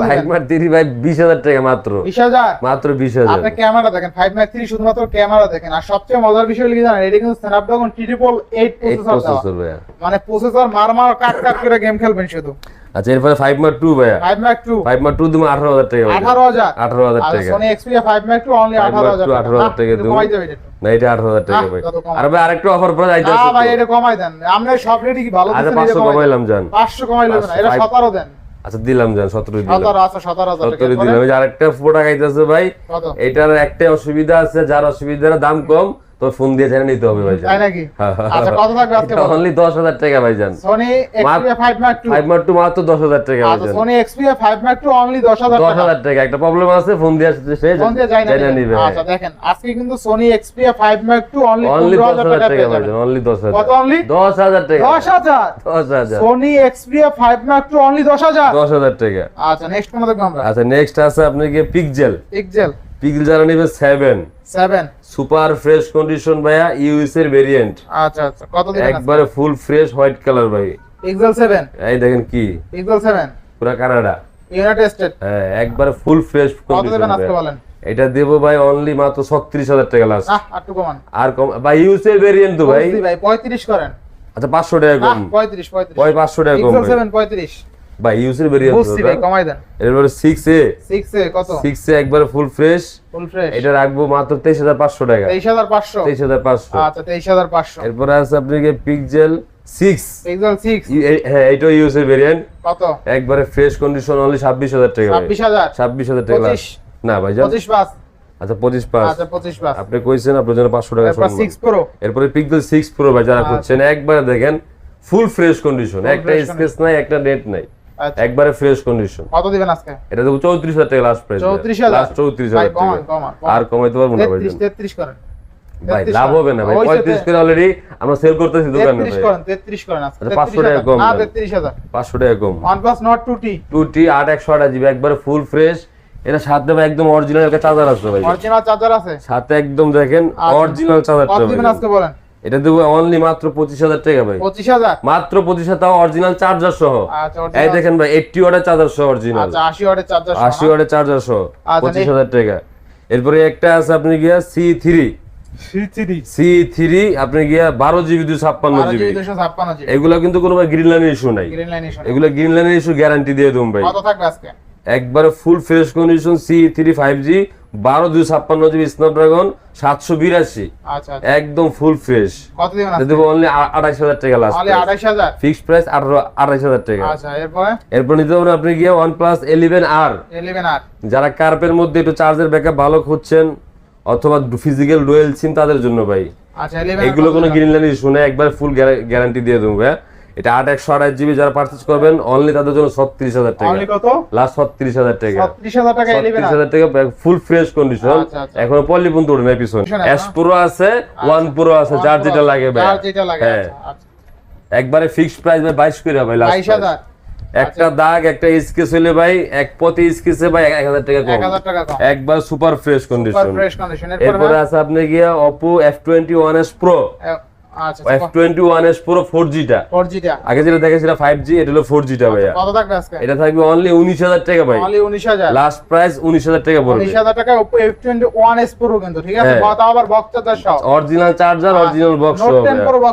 মার্ক ভাই টাকা মাত্র। বিশ হাজার? মাত্র বিশ হাজার। আপনি ক্যামেরা দেখেন ফাইভ মার্ক থ্রি শুধুমাত্র ক্যামেরা দেখেন। আর সবচেয়ে মজার বিষয় কি জানেন এটা কিন্তু Snapdragon triple eight eight processor ভাইয়া। মানে প্রসেসর মার মার কাট কাট করে গেম খেলবেন শুধু। আচ্ছা এরপরে ফাইভ মার্ক টু ভাইয়া। Five mark two five mark two দিব আঠারো হাজার টাকা। আঠারো হাজার। আঠারো হাজার আর টাকা। Sony Xperia five mark two only 5 আঠারো হাজার Mark II 18,000 টাকা দেবো। কমাই দেবে এটা। না এটা আঠারো হাজার টাকা ভাই। আর ভাই আরেকটু অফার পরে যাইতে না ভাই এটা কমাই দেন। আমরা সব রেটই কি? ভালো আচ্ছা দিচ্ছেন, পাঁচশো এটা কমাই কমাইলাম যান পাঁচশো কমাই নেবেন না। এটা সতেরো দেন। আচ্ছা দিলাম যান সতেরো দিলাম। সতেরো আছে সতেরো হাজার টাকা। সত্তরই এরপরে? দিলাম এই যে আরেকটা প্রোডাক্ট আইতেছে ভাই এটার একটাই অসুবিধা আছে যার অসুবিধা না দাম কম তো ফোন দিয়ে জেনে নিতে হবে ভাই তাই নাকি? আচ্ছা কত থাকবে আজকে অনলি টাকা সনি মার্ক মার্ক মাত্র টাকা আচ্ছা Sony Xperia five mark two only দশ হাজার দশ টাকা। হাজার টাকা। একটা প্রবলেম আছে ফোন দিয়ে সে ফোন দিয়ে যায় না জেনে নিবে। আচ্ছা দেখেন আজকে কিন্তু সনি মার্ক অনলি টাকা অনলি কত সনি মার্ক অনলি আচ্ছা নেক্সট কোন দেখব আমরা? আচ্ছা নেক্সট আছে আপনার গিয়ে পিকজেল পিক্সেল যারা নেবে seven seven super fresh condition ভাইয়া ইউএস এর ভেরিয়েন্ট আচ্ছা আচ্ছা। কত দিবেন একবারে ফুল ফ্রেশ হোয়াইট কালার ভাই। পিক্সেল সেভেন এই দেখেন কি? পিক্সেল সেভেন পুরা কানাডা ইউনাইটেড স্টেট হ্যাঁ একবারে ফুল ফ্রেশ কত দেবেন আজকে বলেন? এটা দেবো ভাই অনলি মাত্র ছত্রিশ হাজার টাকা লাস্ট কমান। আর কম ভাই ইউএস এর ভেরিয়েন্ট তো ভাই। ভাই পঁয়ত্রিশ করেন। আচ্ছা পাঁচশো টাকা আহ কম পঁয়ত্রিশ। পঁয়ত্রিশ ভাই পাঁচশো টাকা কম পিক্সেল ভাই। সেভেন পঁয়ত্রিশ। ভাই ইউএস এর ভেরিয়েন্ট বুঝছি ভাই কমাই দেন। এরপরে সিক্স এ সিক্স এ কত? এ একবারে ফুল ফ্রেশ ফুল ফ্রেশ এটা রাখব মাত্র তেইশ হাজার পাঁচশো টাকা। তেইশ হাজার পাঁচশো। তেইশ হাজার পাঁচশো। আচ্ছা তেইশ হাজার পাঁচশো। এরপরে আছে আপনাকে পিকজেল সিক্স পিক্সেল সিক্স হ্যাঁ এইটাও ইউএস এর ভেরিয়েন্ট কত? একবারে ফ্রেশ কন্ডিশন অনলি ছাব্বিশ হাজার টাকা ভাই। ছাব্বিশ হাজার? ছাব্বিশ হাজার টাকা পঁচিশ। last। না ভাই আচ্ছা পঁচিশ পাঁচ। আচ্ছা আপনি কইছেন আপনার জন্য পাঁচশো টাকা তারপর সম্মান। সিক্স প্রো এরপরে পিকজেল সিক্স প্রো ভাই যারা আচ্ছা। করছেন একবারে দেখেন ফুল ফ্রেশ কন্ডিশন একটা স্কেচ নাই একটা নেট নাই। আচ্ছা একবারে ফ্রেশ কন্ডিশন কত দিবেন আজকে? এটা দেবো চৌত্রিশ হাজার টাকা লাস্ট প্রাইস চৌত্রিশ হাজার। লাস্ট চৌত্রিশ ভাই হাজার আর কমাইতে পারব না ভাই। তেত্রিশ করেন। ভাই লাভ হবে না ভাই। পঁয়ত্রিশ করে অলরেডি আমরা সেল করতেছি দোকানে তেত্রিশ ভাই। করেন তেত্রিশ করেন আজকে। আচ্ছা, পাঁচশো টাকা কম না দেন। তেত্রিশ হাজার। পাঁচশো টাকা কম। OnePlus Nord two T two T আট একশো আট জিবি একবারে ফুল ফ্রেশ এটা সাথে ভাই একদম অরিজিনাল একটা চার্জার আছে ভাই। অরিজিনাল চার্জার আছে? সাথে একদম দেখেন আচ্ছা। অরিজিনাল কত চার্জারটা দিবেন আজকে বলেন? এটা দেবো অনলি মাত্র পঁচিশ হাজার টাকা ভাই। পঁচিশ হাজার? মাত্র পঁচিশ হাজার তাও অরিজিনাল চার্জার সহ। আচ্ছা এই দেখেন ভাই এইটটি ওয়াটের চার্জার সহ অরিজিনাল আচ্ছা আশি ওয়াটের চার্জার আশি ওয়াটের চার্জার সহ আচ্ছা, পঁচিশ হাজার টাকা। এরপরে একটা আছে আপনি গিয়া C three three C three আপনি গিয়া বারো জিবি ছাপ্পান্ন জিবি জিবি দুশো ছাপ্পান্ন জিবি এগুলো কিন্তু কোনো গ্রিন লাইনের ইস্যু নাই। এগুলো গ্রিন লাইনের ইস্যু গ্যারান্টি দিয়ে দেবো ভাই। একবারে full fresh condition C three five G বারো দুই ছাপ্পান্ন জিবি স্ন্যাপড্রাগন সাতশো বিরাশি। আচ্ছা আচ্ছা। একদম ফুল ফ্রেশ। দেবো অনলি আঠাইশ হাজার টাকা লাস্ট আড়াইশ হাজার? ফিক্সড প্রাইস আঠারো আঠাইশ হাজার টাকা। আচ্ছা এরপর? নিতে পারেন আপনি গিয়ে ওয়ান প্লাস ইলেভেন আর যারা কার্পের মধ্যে একটু চার্জের ব্যাকআপ ভালো খুঁজছেন অথবা ফিজিক্যাল ডুয়েল সিম তাদের জন্য ভাই। আচ্ছা এগুলো কোনো গ্রিন লাইন ইস্যু নেই একবার ফুল গ্যারান্টি দিয়ে দেবো ভাই এটা আট একশো আঠাশ জিবি যারা পারচেস করবেন অনলি তাদের জন্য ছত্রিশ হাজার টাকা। লাস্ট ছত্রিশ হাজার টাকা। ছত্রিশ হাজার টাকা ফুল ফ্রেশ কন্ডিশন আচ্ছা, আচ্ছা। এখন পল্লী পর্যন্ত উঠে নেয় পিছনে। পিছনে এস প্রো আছে ওয়ান প্রো আছে যার যেটা লাগে হ্যাঁ। আচ্ছা, আচ্ছা। একবারে ফিক্সড প্রাইস ভাই বাইশ করে ভাই লাস্ট একটা দাগ একটা স্কেচ হলে ভাই এক প্রতি স্কেচে ভাই এক হাজার টাকা কম। হাজার টাকা কম। একবার সুপার ফ্রেশ কন্ডিশন এরপরে আছে আপনি গিয়ে Oppo F21 s Pro আচ্ছা F21 s Pro 4G টা। ফোর জিটা আগে যেটা দেখে 5G এটা হলো 4G টা ভাইয়া। কত থাকবে আজকে? এটা থাকবে অনলি 19000 টাকা ভাই। অনলি উনিশ হাজার। লাস্ট প্রাইস 19000 টাকা পড়বে। কিন্তু ঠিক আছে। আবার বক্স চার্জার সহ। Original charger original box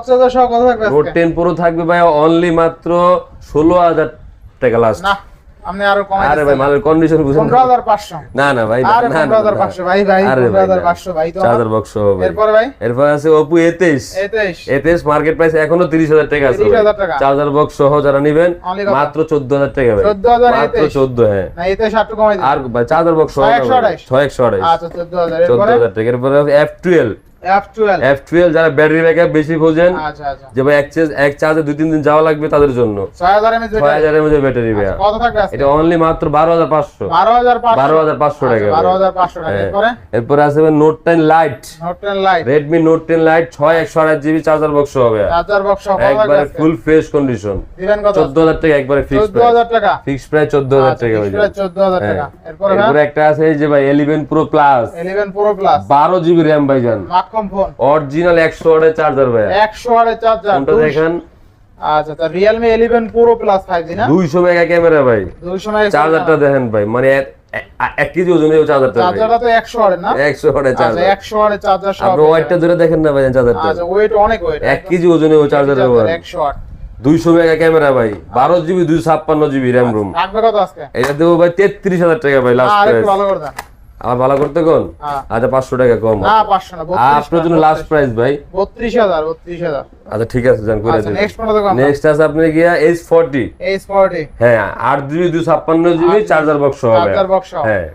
charger সহ কত থাকবে নোট আজকে? 10 Pro থাকবে ভাই অনলি মাত্র 16000 টাকা লাস্ট না আপনি আরও কমাই আরে ভাই মালের কন্ডিশন বুঝেন পনেরো হাজার পাঁচশো। না না ভাই না, আরে না, পনেরো হাজার না, পাঁচশো ভাই ভাই আরে পনেরো ভাই, ভাই তো চার্জার বক্স হবে। এরপরে ভাই? এরপর আছে এতেইশ এই তেইশ। এতেইশ মার্কেট প্রাইস এখনও তিরিশ হাজার টাকা আছে 30,000 টাকা। চার্জার বক্স সহ যারা নিবেন মাত্র চোদ্দ হাজার টাকা ভাই। 14,000 মাত্র এতেইশ। চোদ্দ হ্যাঁ। না এই তেইশ আটটু কমাই দিন। আর চার্জার বক্স সহ ছয় একশো আঠাশ। ছয় একশো আঠাশ। আচ্ছা চোদ্দ হাজার। চোদ্দ এরপরে হাজার টাকা। এরপরে F twelve F twelve F twelve যারা ব্যাটারি ব্যাকআপ বেশি খোঁজেন আচ্ছা আচ্ছা। যে ভাই এক চার্জ এক চার্জে দুই তিন দিন যাওয়া লাগবে তাদের জন্য। ছয় হাজার এমএচ ছয় হাজারের মধ্যে ব্যাটারি ভাইয়া। কত থাকবে এটা অনলি মাত্র বারো হাজার পাঁচশো। বারো হাজার পাঁচশো। বারো হাজার পাঁচশো টাকা বারো হাজার পাঁচশো টাকা। হ্যাঁ। এরপরে? এরপরে আছে Note ten lite Note ten lite Redmi Note ten lite ছয় একশো আঠাশ জিবি চার্জার বক্স হবে চার্জার বক্স থাকবে একবারে ফুল ফ্রেশ কন্ডিশন দিবেন কত? চোদ্দ হাজার টাকা একবারে ফিক্স চোদ্দ হাজার টাকা। ফিক্স প্রাইস চোদ্দ হাজার আচ্ছা, টাকা fixed হয়ে price 14,000 টাকা। এরপরে এরপরে একটা আছে এই যে ভাই eleven pro plus 11 Pro Plus, বারো জিবি র্যাম ভাইজান। মাখন ফোন, অরিজিনাল একশো ওয়াটের চার্জার ভাই 100 ওয়াটের চার্জার, কোনটা দেখেন। আচ্ছা, তা Realme 11 Pro Plus 5G না? দুইশো মেগা ক্যামেরা ভাই। 200 মেগাপিক্সেল চার্জারটা দেখেন ভাই মানে এক- কেজি ওজনের চার্জারটা চার্জারটা তো 100 ওয়াটের না? একশো ওয়াটের আচ্ছা, চার্জার 100 ওয়াটের চার্জার আপনি ওয়াটটা ধরে দেখেন না ভাই চার্জারটা আচ্ছা, weight অনেক weight, এক কেজি ওজনে চার্জারের চার্জার, ওয়াট 100 ওয়াট। দুইশো মেগা ক্যামেরা ভাই বারো জিবি দুইশো ছাপ্পান্ন জিবি র্যাম রুম। থাকবে কত আজকে? এটা দেবো ভাই তেত্রিশ হাজার টাকা ভাই লাস্ট আর একটু ভালো করে দেন। আমার ভালো করতে কোন? হ্যাঁ। আচ্ছা পাঁচশো টাকা কম। না, 500 না, আর আপনার জন্য লাস্ট প্রাইস ভাই? 32,000, 32,000 আচ্ছা ঠিক আছে জান করে আচ্ছা, আমরা? নেক্সট আছে আপনি গিয়া এইচ ফোরটি S40, হ্যাঁ আট জিবি দুশো ছাপ্পান্ন জিবি চার্জার বক্স হবে। চার্জার বক্স হ্যাঁ।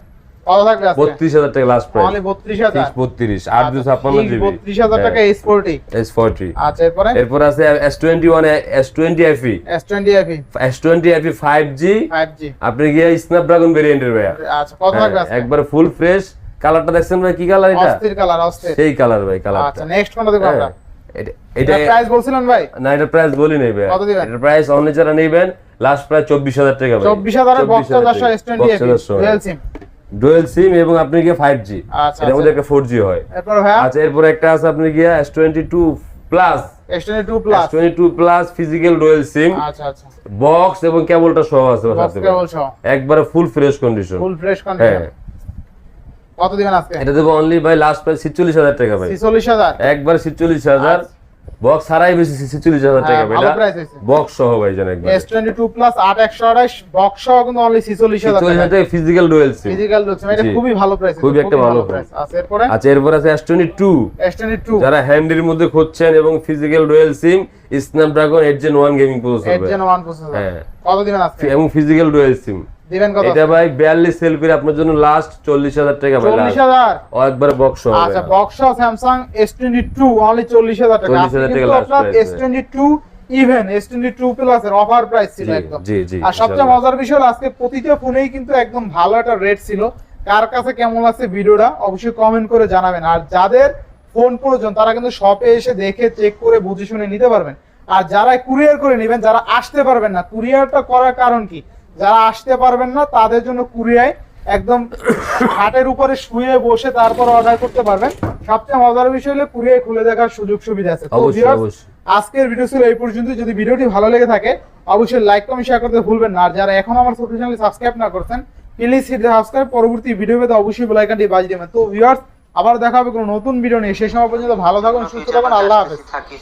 কত থাকবে আজকে? বত্রিশ হাজার টাকা লাস্ট প্রাইস Only 32,000 বত্রিশ। আট দুই ছাপ্পান্ন ঠিক জিবি 32,000 টাকা S40 এইচ ফোরটি আচ্ছা এরপরে? এরপর আছে S twenty one S twenty S20 FE S twenty FE five G 5G আপনি গিয়ে স্ন্যাপড্রাগন ভেরিয়েন্টের ভাইয়া। আচ্ছা কত থাকবে হ্যাঁ, একবার ফুল ফ্রেশ কালারটা দেখছেন ভাই কি কালার এটা? অস্থির কালার অস্থির। সেই কালার ভাই কালারটা আচ্ছা নেক্সট কোনটা দেখব আমরা? এটা প্রাইস বলছিলেন ভাই? না এটা প্রাইস বলি নেই ভাই কত দিবেন? এটা প্রাইস অনলি যারা নেবেন লাস্ট প্রাইস চব্বিশ হাজার টাকা ভাই। 24000 এর বক্স চার্জার সহ S20 FE সিম ডুয়েল সিম এবং আপনি গিয়ে ফাইভ জি আচ্ছা, এর মধ্যে আচ্ছা। একটা ফোর জি হয়। আচ্ছা এরপর একটা আছে আপনি গিয়ে S twenty two plus S22 plus twenty two plus physical dual SIM আচ্ছা আচ্ছা। বক্স এবং কেবলটা সহ আছে একবারে full fresh condition full fresh হ্যাঁ। কত দিবেন আজকে? এটা দেবো অনলি ভাই লাস্ট প্রাইস ছিচল্লিশ হাজার টাকা ভাই। 46000 একবার ছিচল্লিশ হাজার। বক্স ছাড়াই বেশি ছিচল্লিশ হাজার টাকা হ্যাঁ, বক্স সহ ভাই জান একবার S22 প্লাস 8128 বক্স সহ কিন্তু অনলি 46000 ছিচল্লিশ টাকা। হাজার টাকা physical dual SIM physical looks এটা খুবই ভালো প্রাইস খুবই একটা ভালো প্রাইস আচ্ছা এরপরে? আচ্ছা এরপর আছে এস টোয়েন্টি টু S22 যারা হ্যান্ডির মধ্যে খুঁজছেন এবং physical dual SIM Snapdragon eight Gen one gaming processor 8 Gen 1 processor হ্যাঁ। কত দিবেন আজকে এবং ফিজিক্যাল ডুয়েল সিম দিবেন কত? এটা ভাই বিয়াল্লিশ সেলফির আপনার জন্য লাস্ট চল্লিশ হাজার টাকা ভাই 40000 ও একবার বক্স হবে। আচ্ছা বক্স স্যামসাং S22 অনলি 40000 টাকা। 40,000 টাকা কিন্তু last আপনার price, S22 even S22 plus এর অফার প্রাইস ছিল একদম। জি, জি, আর সবচেয়ে মজার বিষয় আজকে প্রতিটা ফোনেই কিন্তু একদম ভালো একটা রেট ছিল। কার কাছে কেমন আছে ভিডিওটা অবশ্যই কমেন্ট করে জানাবেন। আর যাদের ফোন প্রয়োজন তারা কিন্তু শপে এসে দেখে চেক করে বুঝে শুনে নিতে পারবেন। আর যারা কুরিয়ার করে নেবেন যারা আসতে পারবেন না কুরিয়ারটা করার কারণ কি? যারা আসতে পারবেন না তাদের জন্য কুরিয়ায় একদম হাটের উপরে শুয়ে বসে তারপর অর্ডার করতে পারবেন। সবচেয়ে মজার বিষয় হলো কুরিয়ার খুলে দেখার সুযোগ সুবিধা আছে। আজকের ভিডিও ছিল এই পর্যন্ত। যদি ভিডিওটি ভালো লেগে থাকে অবশ্যই লাইক কমেন্ট শেয়ার করতে ভুলবেন না। আর যারা এখন আমার ছোট চ্যানেল সাবস্ক্রাইব না করছেন প্লিজ হিট সাবস্ক্রাইব পরবর্তী ভিডিও পেতে অবশ্যই বেল আইকনটি বাজিয়ে দেবেন। তো ভিউয়ার্স আবার দেখা হবে কোনো নতুন ভিডিও নিয়ে। সেই সময় পর্যন্ত ভালো থাকুন সুস্থ থাকুন। আল্লাহ হাফেজ।